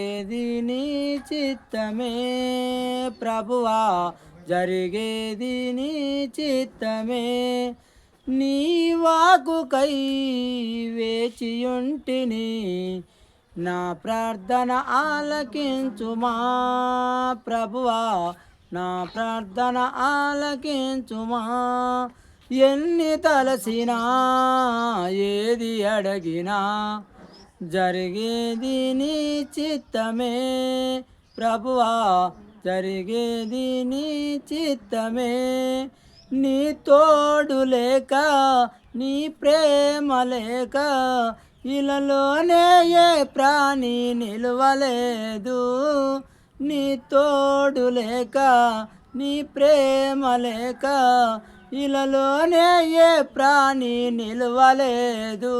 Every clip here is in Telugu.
ఏది నీ చిత్తమే ప్రభువా? జరిగేది నీ చిత్తమే. నీ వాకుకై వేచియుంటిని నా ప్రార్థన ఆలకించుమా ప్రభువా? నా ప్రార్థన ఆలకించుమా? ఎన్ని తలసినా ఏది అడిగినా జరిగేది నీ చిత్తమే ప్రభువా జరిగేది నీ చిత్తమే. నీ తోడు లేక నీ ప్రేమ లేక ఇలలోనే ఏ ప్రాణి నిలవలేదు. నీ తోడు లేక నీ ప్రేమ లేక ఇలలోనే ఏ ప్రాణి నిలవలేదు.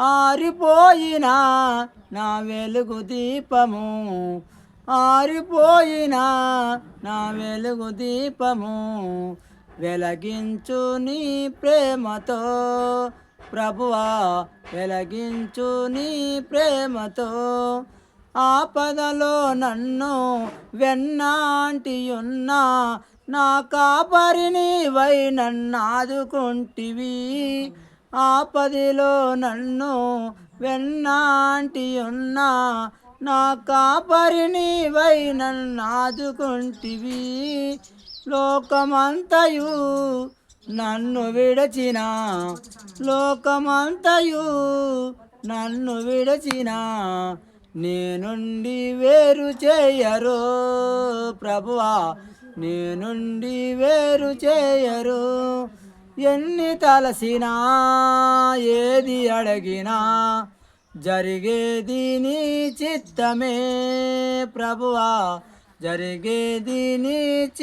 ఆరిపోయిన నా వెలుగు దీపము. ఆరిపోయిన నా వెలుగు దీపము. వెలగించు నీ ప్రేమతో. ప్రభువా వెలగించు నీ ప్రేమతో. ఆపదలో నన్ను వెన్నాంటి ఉన్నా నా కాపరిని వై నన్నాదుకుంటివి ఆపదిలో నన్ను వెన్నాంటి ఉన్నా నా కాపరిని వై నన్నాదుకుంటివి లోకమంతయు నన్ను విడచిన లోకమంతయు నన్ను విడచిన నేనుండి వేరు చేయరు ప్రభువా నేనుండి వేరు చేయరు ఎన్ని తలసినా ఏది అడిగినా జరిగేది నీ చిత్తమే ప్రభువా జరిగేది నీ చి-